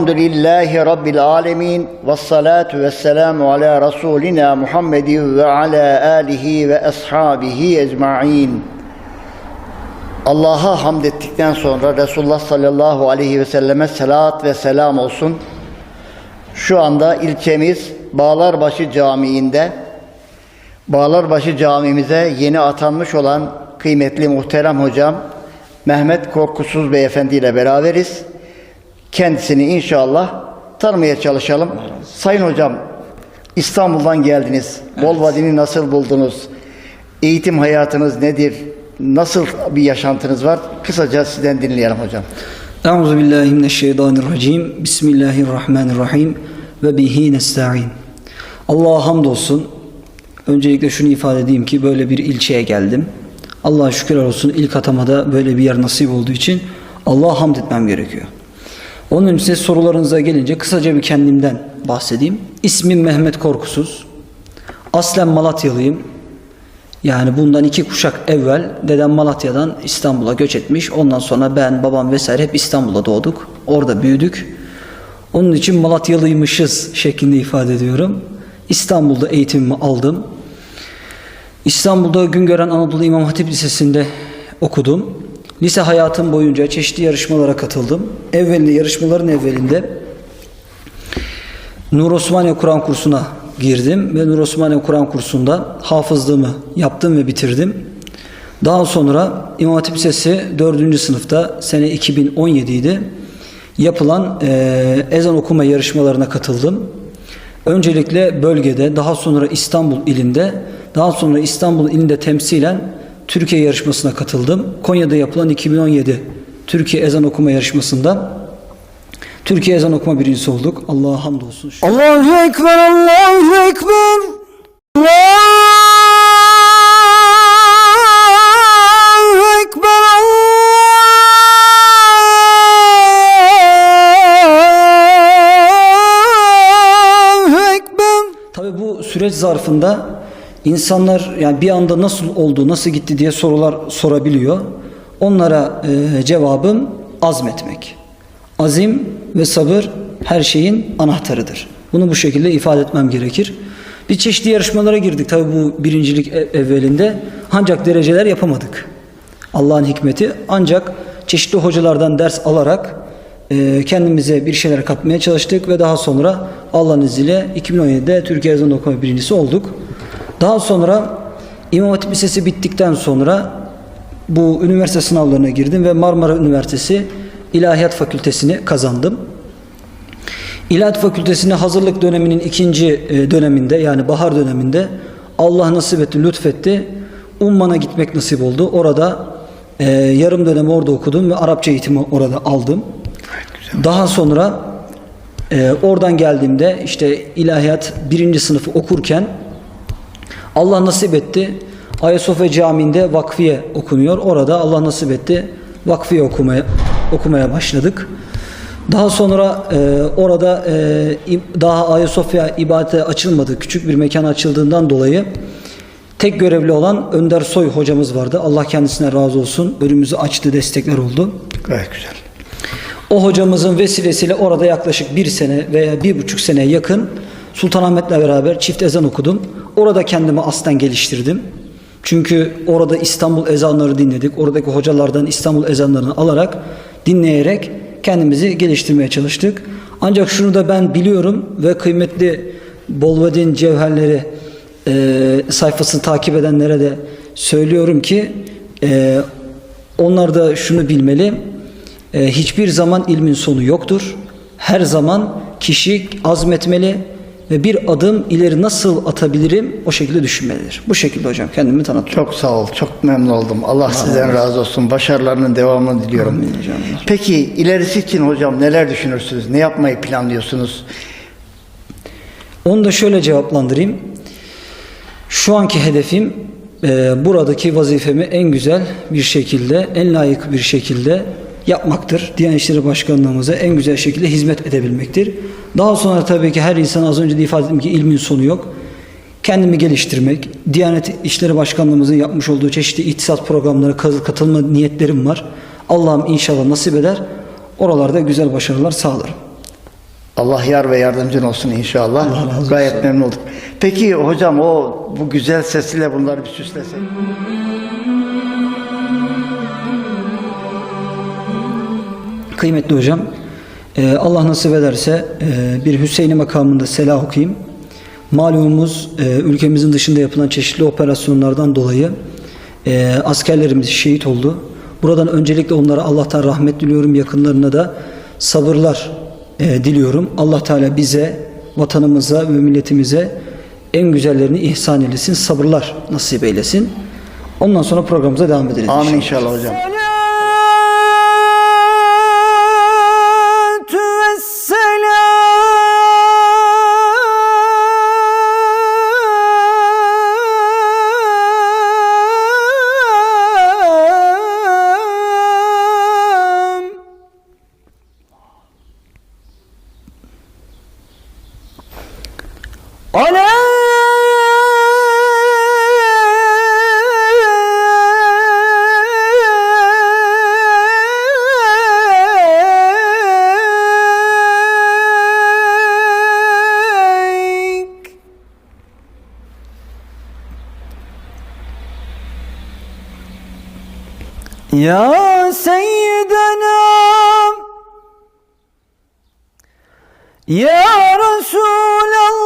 Elhamdülillahi Rabbil alemin. Ve salatu ve selamu ala Resulina Muhammedin ve ala alihi ve ashabihi ecma'in. Allah'a hamd ettikten sonra Resulullah sallallahu aleyhi ve selleme salat ve selam olsun. Şu anda ilçemiz Bağlarbaşı Camii'nde Bağlarbaşı Camimize yeni atanmış olan kıymetli muhterem hocam Mehmet Korkusuz Beyefendi ile beraberiz. Kendisini inşallah tanımaya çalışalım. Sayın hocam İstanbul'dan geldiniz. Bolvadin'i nasıl buldunuz? Eğitim hayatınız nedir? Nasıl bir yaşantınız var? Kısaca sizden dinleyelim hocam. Euzu billahi mineşşeytanirracim. Bismillahirrahmanirrahim. Ve bihi nestaîn. Allah'a hamdolsun. Öncelikle şunu ifade edeyim ki böyle bir ilçeye geldim. Allah'a şükürler olsun ilk atamada böyle bir yer nasip olduğu için Allah'a hamd etmem gerekiyor. Onun size sorularınıza gelince kısaca bir kendimden bahsedeyim. İsmim Mehmet Korkusuz. Aslen Malatyalıyım. Yani bundan iki kuşak evvel dedem Malatya'dan İstanbul'a göç etmiş. Ondan sonra ben, babam vesaire hep İstanbul'da doğduk. Orada büyüdük. Onun için Malatyalıymışız şeklinde ifade ediyorum. İstanbul'da eğitimimi aldım. İstanbul'da Güngören Anadolu İmam Hatip Lisesi'nde okudum. Lise hayatım boyunca çeşitli yarışmalara katıldım. Evvelinde yarışmaların evvelinde Nur Osmaniye Kur'an kursuna girdim ve Nur Osmaniye Kur'an kursunda hafızlığımı yaptım ve bitirdim. Daha sonra İmam Hatip Lisesi 4. sınıfta sene 2017 idi. Yapılan eee, ezan okuma yarışmalarına katıldım. Öncelikle bölgede, daha sonra İstanbul ilinde, daha sonra İstanbul ilinde temsilen Türkiye yarışmasına katıldım. Konya'da yapılan 2017 Türkiye ezan okuma yarışmasında Türkiye ezan okuma birincisi olduk. Allah'a hamdolsun. Allahu Ekber, Allahu Ekber. Allahu Ekber, Allahu Ekber. Tabii bu süreç zarfında insanlar yani bir anda nasıl oldu, nasıl gitti diye sorular sorabiliyor. Onlara e, cevabım azmetmek. Azim ve sabır her şeyin anahtarıdır. Bunu bu şekilde ifade etmem gerekir. Bir çeşitli yarışmalara girdik tabii bu birincilik e- evvelinde. Ancak dereceler yapamadık. Allah'ın hikmeti ancak çeşitli hocalardan ders alarak e, kendimize bir şeyler katmaya çalıştık ve daha sonra Allah'ın izniyle 2017'de Türkiye Ezan Okuma birincisi olduk. Daha sonra İmam Hatip Lisesi bittikten sonra bu üniversite sınavlarına girdim ve Marmara Üniversitesi İlahiyat Fakültesini kazandım. İlahiyat Fakültesine hazırlık döneminin ikinci e, döneminde yani bahar döneminde Allah nasip etti, lütfetti. Umman'a gitmek nasip oldu. Orada e, yarım dönem orada okudum ve Arapça eğitimi orada aldım. Daha sonra e, oradan geldiğimde işte ilahiyat birinci sınıfı okurken Allah nasip etti. Ayasofya Camii'nde vakfiye okunuyor. Orada Allah nasip etti. Vakfiye okumaya okumaya başladık. Daha sonra e, orada e, daha Ayasofya ibadete açılmadı. Küçük bir mekan açıldığından dolayı tek görevli olan Önder Soy hocamız vardı. Allah kendisine razı olsun. Önümüzü açtı, destekler oldu. Gayet güzel. O hocamızın vesilesiyle orada yaklaşık bir sene veya bir buçuk sene yakın Sultanahmet'le beraber çift ezan okudum. Orada kendimi aslen geliştirdim. Çünkü orada İstanbul ezanları dinledik. Oradaki hocalardan İstanbul ezanlarını alarak, dinleyerek kendimizi geliştirmeye çalıştık. Ancak şunu da ben biliyorum ve kıymetli Bolvadin Cevherleri e, sayfasını takip edenlere de söylüyorum ki e, onlar da şunu bilmeli. E, hiçbir zaman ilmin sonu yoktur. Her zaman kişi azmetmeli, ve bir adım ileri nasıl atabilirim o şekilde düşünmelidir. Bu şekilde hocam kendimi tanıtıyorum. Çok sağ ol. Çok memnun oldum. Allah, sizden razı olsun. Başarılarının devamını diliyorum. Amin hocam. Peki ilerisi için hocam neler düşünürsünüz? Ne yapmayı planlıyorsunuz? Onu da şöyle cevaplandırayım. Şu anki hedefim e, buradaki vazifemi en güzel bir şekilde, en layık bir şekilde yapmaktır. Diyanet İşleri Başkanlığımıza en güzel şekilde hizmet edebilmektir. Daha sonra tabii ki her insan az önce de ifade ettim ki ilmin sonu yok. Kendimi geliştirmek, Diyanet İşleri Başkanlığımızın yapmış olduğu çeşitli ihtisas programlarına katı- katılma niyetlerim var. Allah'ım inşallah nasip eder. Oralarda güzel başarılar sağlarım. Allah yar ve yardımcın olsun inşallah. Allah razı olsun. Gayet memnun olduk. Peki hocam o bu güzel sesiyle bunları bir süslesek. Kıymetli hocam, e, Allah nasip ederse e, bir Hüseyin'i makamında selah okuyayım. Malumumuz e, ülkemizin dışında yapılan çeşitli operasyonlardan dolayı e, askerlerimiz şehit oldu. Buradan öncelikle onlara Allah'tan rahmet diliyorum, yakınlarına da sabırlar diliyorum. Allah Teala bize, vatanımıza ve milletimize en güzellerini ihsan eylesin, sabırlar nasip eylesin. Ondan sonra programımıza devam ederiz. Amin inşallah. inşallah hocam. Ya Seyyidena Ya Resulallah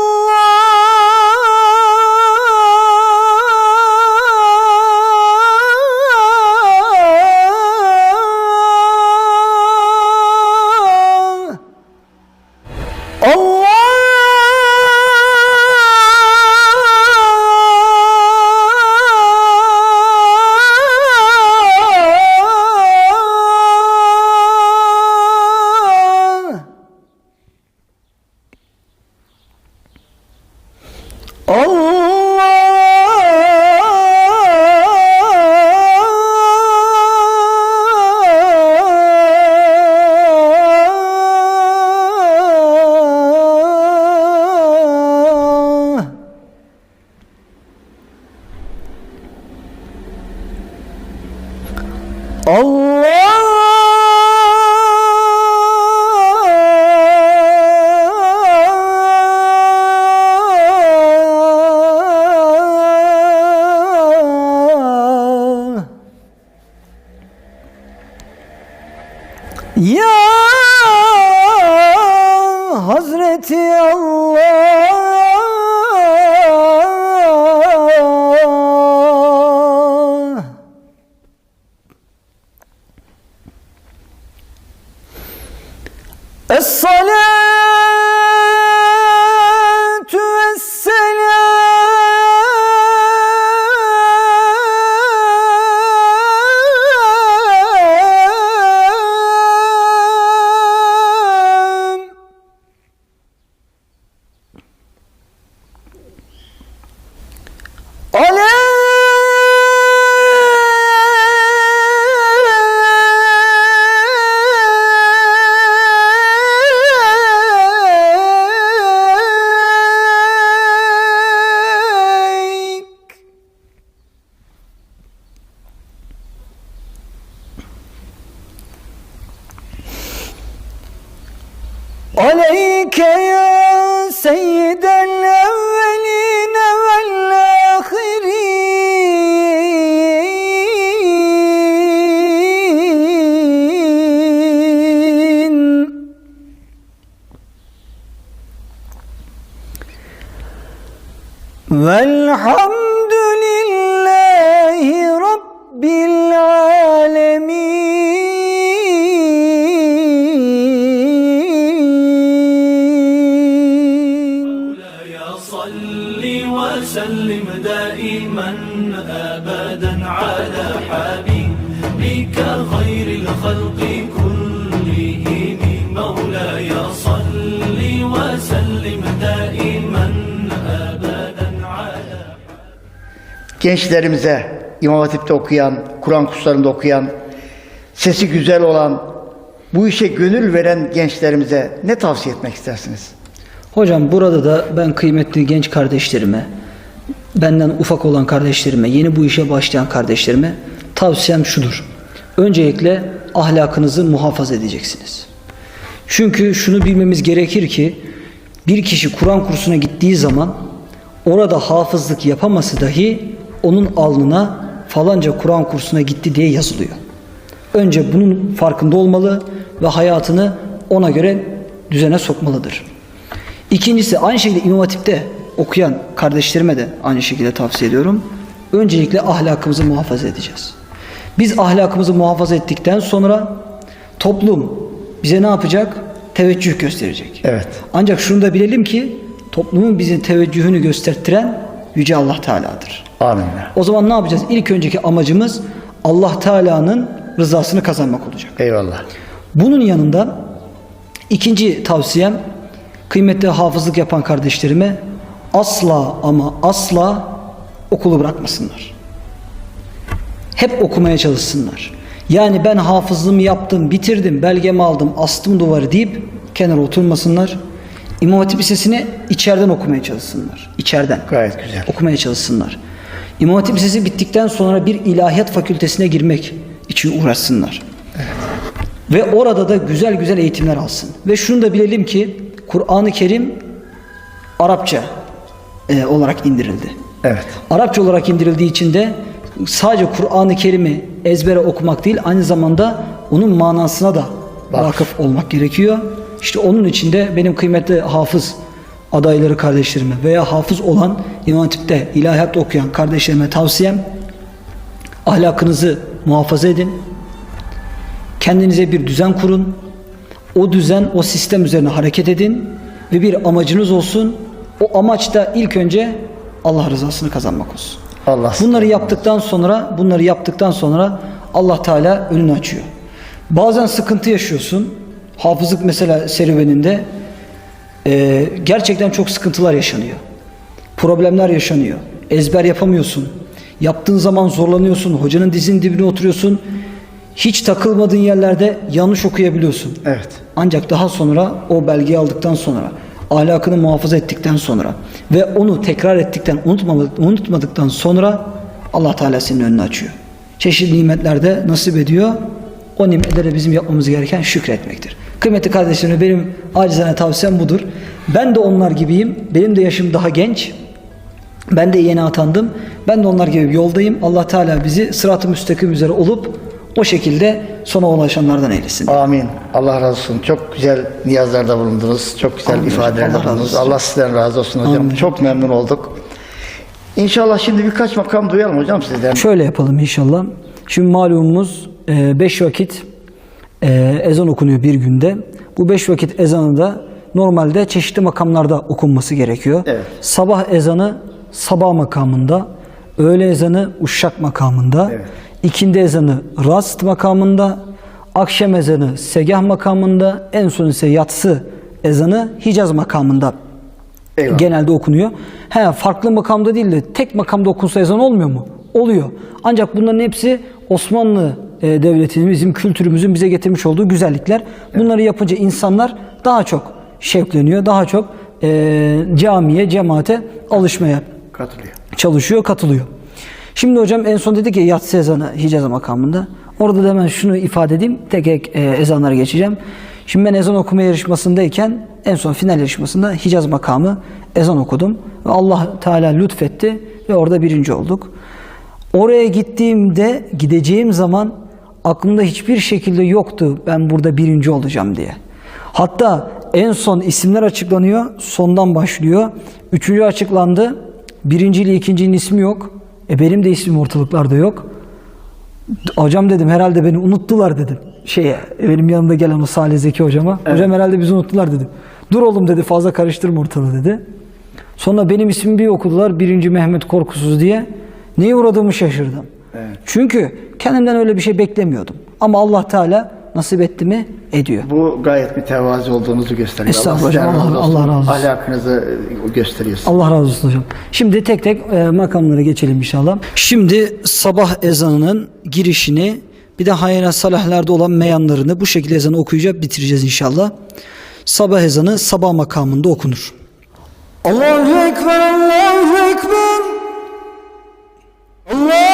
É a se olhar. Aleyke ya الخلق كلهم مولاي صل وسلم دائما أبدا على gençlerimize İmam Hatip'te okuyan, Kur'an kurslarında okuyan, sesi güzel olan, bu işe gönül veren gençlerimize ne tavsiye etmek istersiniz? Hocam burada da ben kıymetli genç kardeşlerime, benden ufak olan kardeşlerime, yeni bu işe başlayan kardeşlerime tavsiyem şudur. Öncelikle ahlakınızı muhafaza edeceksiniz. Çünkü şunu bilmemiz gerekir ki bir kişi Kur'an kursuna gittiği zaman orada hafızlık yapaması dahi onun alnına falanca Kur'an kursuna gitti diye yazılıyor. Önce bunun farkında olmalı ve hayatını ona göre düzene sokmalıdır. İkincisi aynı şekilde İmam Hatip'te okuyan kardeşlerime de aynı şekilde tavsiye ediyorum. Öncelikle ahlakımızı muhafaza edeceğiz. Biz ahlakımızı muhafaza ettikten sonra toplum bize ne yapacak? Teveccüh gösterecek. Evet. Ancak şunu da bilelim ki toplumun bizim teveccühünü göstertiren Yüce Allah Teala'dır. Amin. O zaman ne yapacağız? İlk önceki amacımız Allah Teala'nın rızasını kazanmak olacak. Eyvallah. Bunun yanında ikinci tavsiyem kıymetli hafızlık yapan kardeşlerime asla ama asla okulu bırakmasınlar. Hep okumaya çalışsınlar. Yani ben hafızlığımı yaptım, bitirdim, belgemi aldım, astım duvarı deyip kenara oturmasınlar. İmam Hatip Lisesi'ni içeriden okumaya çalışsınlar. İçeriden. Gayet güzel. Okumaya çalışsınlar. İmam Hatip Lisesi bittikten sonra bir ilahiyat fakültesine girmek için uğraşsınlar. Ve orada da güzel güzel eğitimler alsın. Ve şunu da bilelim ki Kur'an-ı Kerim Arapça e, olarak indirildi. Evet. Arapça olarak indirildiği için de sadece Kur'an-ı Kerim'i ezbere okumak değil aynı zamanda onun manasına da vakıf olmak gerekiyor. İşte onun için de benim kıymetli hafız adayları kardeşlerime veya hafız olan İmam Hatip'te ilahiyat okuyan kardeşlerime tavsiyem ahlakınızı muhafaza edin. Kendinize bir düzen kurun. O düzen, o sistem üzerine hareket edin ve bir amacınız olsun. O amaç da ilk önce Allah rızasını kazanmak olsun. Allah Bunları yaptıktan sonra, bunları yaptıktan sonra Allah Teala önünü açıyor. Bazen sıkıntı yaşıyorsun. Hafızlık mesela serüveninde e, gerçekten çok sıkıntılar yaşanıyor. Problemler yaşanıyor. Ezber yapamıyorsun. Yaptığın zaman zorlanıyorsun. Hocanın dizinin dibine oturuyorsun. Hiç takılmadığın yerlerde yanlış okuyabiliyorsun. Evet. Ancak daha sonra o belgeyi aldıktan sonra ahlakını muhafaza ettikten sonra ve onu tekrar ettikten unutmadık, unutmadıktan sonra Allah Teala senin önünü açıyor. Çeşitli nimetlerde nasip ediyor. O nimetlere bizim yapmamız gereken şükretmektir. Kıymetli kardeşlerim benim acizane tavsiyem budur. Ben de onlar gibiyim. Benim de yaşım daha genç. Ben de yeni atandım. Ben de onlar gibi yoldayım. Allah Teala bizi sırat-ı müstakim üzere olup o şekilde sona ulaşanlardan eylesin. Amin. Allah razı olsun. Çok güzel niyazlarda bulundunuz. Çok güzel Amin ifadelerde Allah bulundunuz. Allah sizden razı olsun hocam. Amin. Çok memnun olduk. İnşallah şimdi birkaç makam duyalım hocam sizden. Şöyle yapalım inşallah. Şimdi malumumuz 5 vakit e, ezan okunuyor bir günde. Bu beş vakit ezanı da normalde çeşitli makamlarda okunması gerekiyor. Evet. Sabah ezanı sabah makamında, öğle ezanı uşak makamında, Evet. İkindi ezanı rast makamında, akşam ezanı segah makamında, en son ise yatsı ezanı Hicaz makamında Eyvallah. genelde okunuyor. He, farklı makamda değil de tek makamda okunsa ezan olmuyor mu? Oluyor. Ancak bunların hepsi Osmanlı e, devletinin, bizim kültürümüzün bize getirmiş olduğu güzellikler. Bunları yapınca insanlar daha çok şevkleniyor, daha çok e, camiye, cemaate alışmaya Katılıyor. çalışıyor, katılıyor. Şimdi hocam en son dedik ya yatsı ezanı Hicaz makamında. Orada da hemen şunu ifade edeyim. Tek tek e, ezanlara geçeceğim. Şimdi ben ezan okuma yarışmasındayken en son final yarışmasında Hicaz makamı ezan okudum. Ve Allah Teala lütfetti ve orada birinci olduk. Oraya gittiğimde gideceğim zaman aklımda hiçbir şekilde yoktu ben burada birinci olacağım diye. Hatta en son isimler açıklanıyor. Sondan başlıyor. Üçüncü açıklandı. Birinci ile ikincinin ismi yok. E benim de ismim ortalıklarda yok. Hocam dedim herhalde beni unuttular dedim. Şeye benim yanımda gelen o Salih Zeki hocama. Hocam herhalde bizi unuttular dedim. Dur oğlum dedi fazla karıştırma ortalığı dedi. Sonra benim ismimi bir okudular. Birinci Mehmet Korkusuz diye. Neye uğradığımı şaşırdım. Çünkü kendimden öyle bir şey beklemiyordum. Ama Allah Teala nasip etti mi? Ediyor. Bu gayet bir tevazi olduğunuzu gösteriyor. Estağfurullah hocam, razı Allah- olsun. Allah razı olsun. Ahlakınızı e, gösteriyor. Allah razı olsun hocam. Şimdi tek tek e, makamlara geçelim inşallah. Şimdi sabah ezanının girişini bir de hayra salahlarda olan meyanlarını bu şekilde ezanı okuyacağız bitireceğiz inşallah. Sabah ezanı sabah makamında okunur. Allahu Ekber, Allahu Ekber. Allahu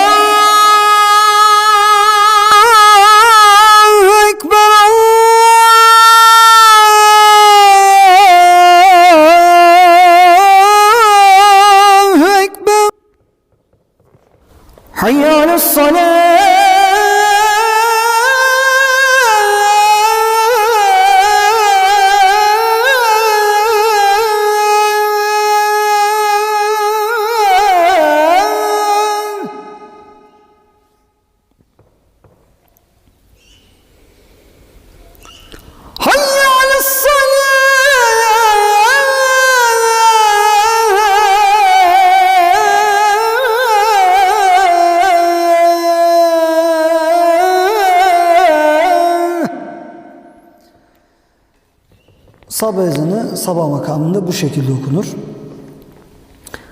Sabah ezanı sabah makamında bu şekilde okunur.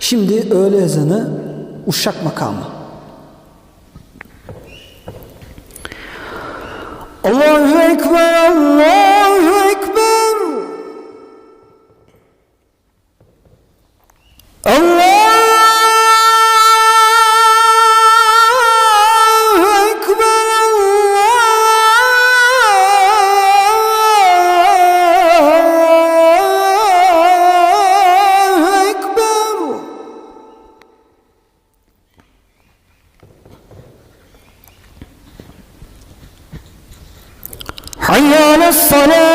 Şimdi öğle ezanı uşak makamı. الصلاة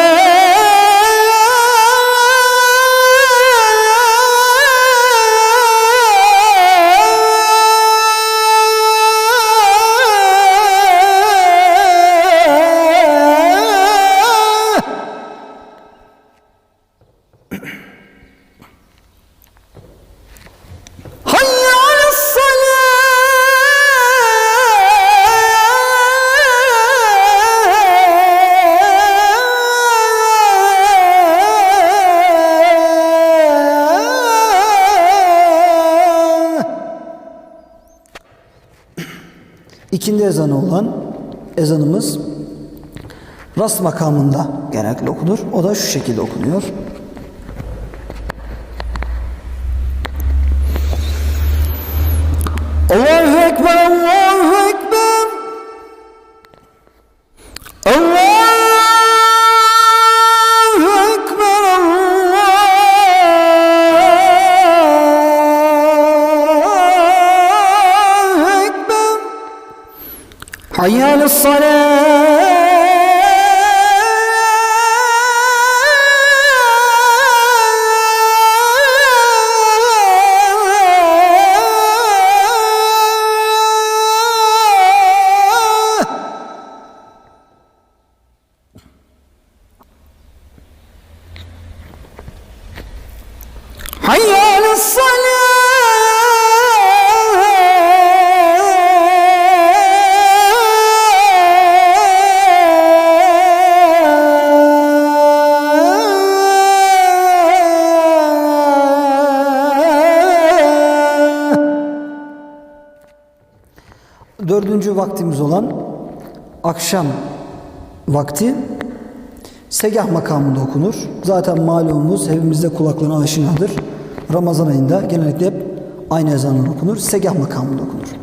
İkindi ezanı olan ezanımız rast makamında genellikle okunur. O da şu şekilde okunuyor. Dördüncü vaktimiz olan akşam vakti segah makamında okunur. Zaten malumumuz hepimizde kulaklarına aşinadır. Ramazan ayında genellikle hep aynı ezanlar okunur. Segah makamında okunur.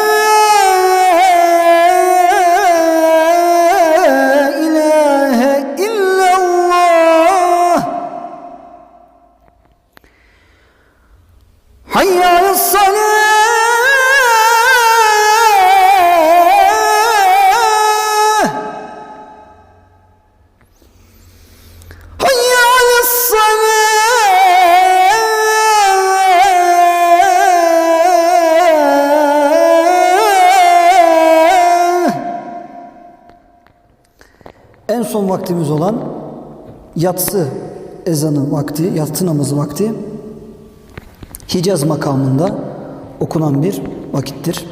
vaktimiz olan yatsı ezanı vakti, yatsı namazı vakti Hicaz makamında okunan bir vakittir.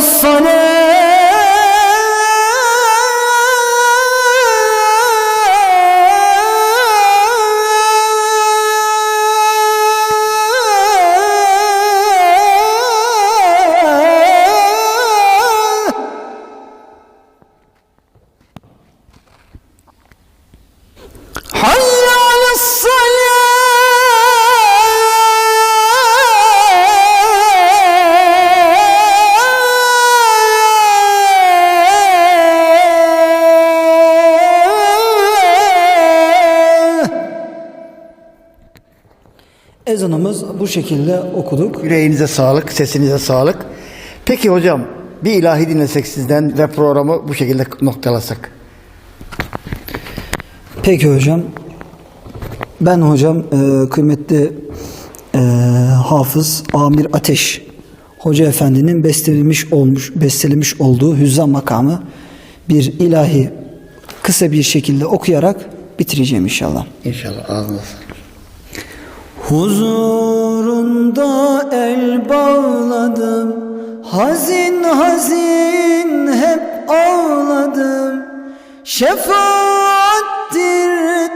só Ezanımız bu şekilde okuduk. Yüreğinize sağlık, sesinize sağlık. Peki hocam bir ilahi dinlesek sizden ve programı bu şekilde noktalasak. Peki hocam. Ben hocam e, kıymetli e, hafız Amir Ateş Hoca Efendi'nin bestelemiş olmuş bestelemiş olduğu Hüzzam makamı bir ilahi kısa bir şekilde okuyarak bitireceğim inşallah. İnşallah sağlık. Huzurunda el bağladım. Hazin hazin hep ağladım. Şefaattir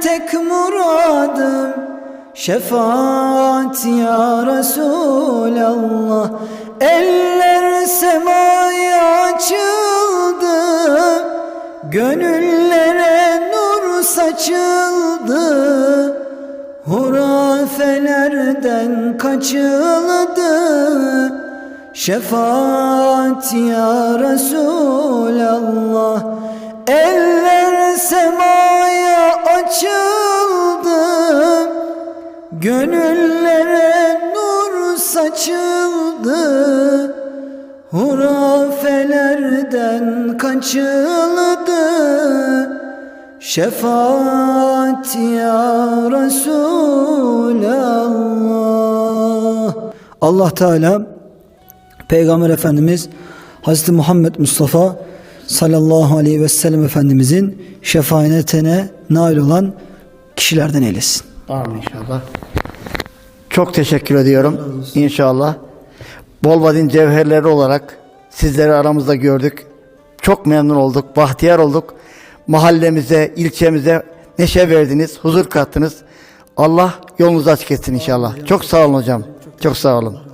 tek muradım. Şefaat ya Resulallah. Eller semaya açıldı. Gönüllere nur saçıldı Hurafelerden kaçıldı. Şefaat ya Resulallah. Eller semaya açıldı. Gönüllere nur saçıldı. Hurafelerden kaçıldı Şefaat ya Resulallah Allah Teala Peygamber Efendimiz Hazreti Muhammed Mustafa sallallahu aleyhi ve sellem Efendimizin şefaatine nail olan kişilerden eylesin. Amin inşallah. Çok teşekkür ediyorum. İnşallah. Bolvadin cevherleri olarak sizleri aramızda gördük. Çok memnun olduk, bahtiyar olduk. Mahallemize, ilçemize neşe verdiniz, huzur kattınız. Allah yolunuzu açık etsin inşallah. Çok sağ olun hocam. Çok sağ olun.